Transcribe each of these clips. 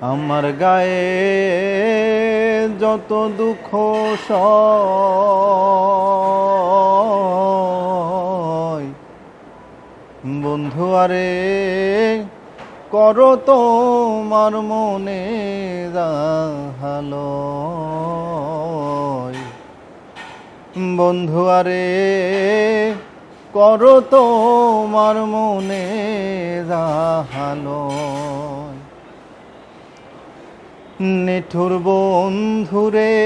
আমার গায়ে যত দুঃখ বন্ধু, আরে করো তোমার মনে হালো বন্ধু, আরে করো তোমার মনে হালো নিঠুর বন্ধুরে।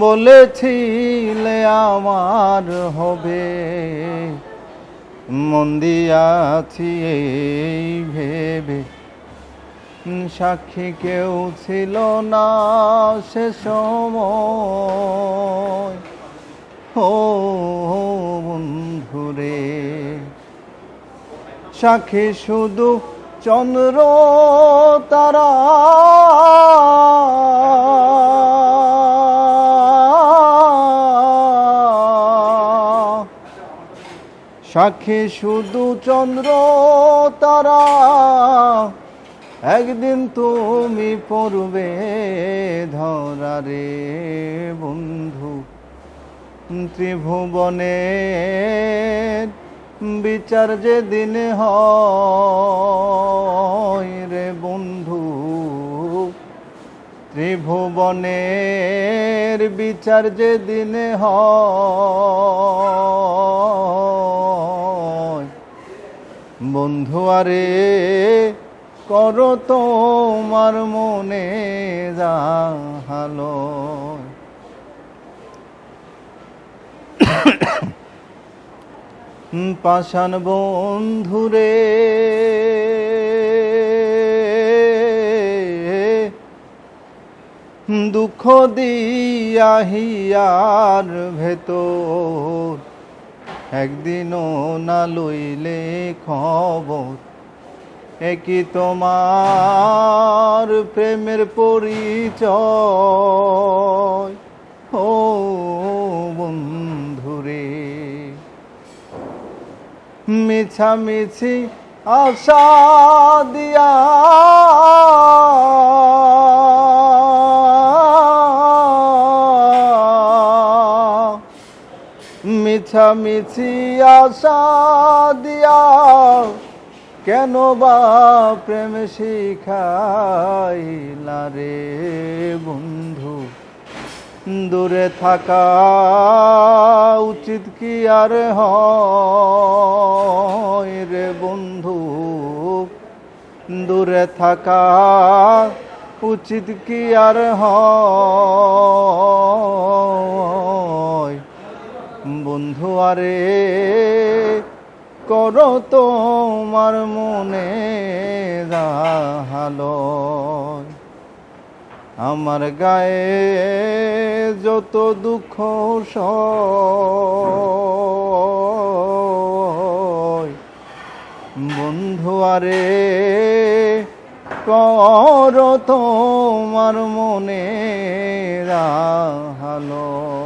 বলেছিলে আমার হবে, মন দিয়াছি এই ভেবে। সাক্ষী কেউ ছিল না সে সময়। সাক্ষী শুধু চন্দ্র তারা? সাক্ষী শুধু চন্দ্র তারা। একদিন তুমি পড়বে ধরারে বন্ধু ত্রিভুবনের বিচার যে দিন হয় রে বন্ধু, ত্রিভুবনের বিচার যে দিন হয়। বন্ধু, আরে করো তোমার মনে হালো পাষাণ বন্ধুরে। দুঃখ দিয়া হিয়ার ভেতর একদিনও না লইলে খবর। একই তোমার প্রেমের পরিচয়। ও মিছামিছি আশা দিয়া। মিছামিছি আশা দিয়া। কেন বা প্রেম শিখাইলা রে বন্ধু? দূরে থাকা উচিত কি আর হয় রে বন্ধু? দূরে থাকা উচিত কি আর হয়? বন্ধু, আরে করো তোমার মনে হালো আমার গায়ে যত দুঃখ বন্ধু আরে কর তোমার মনে হালো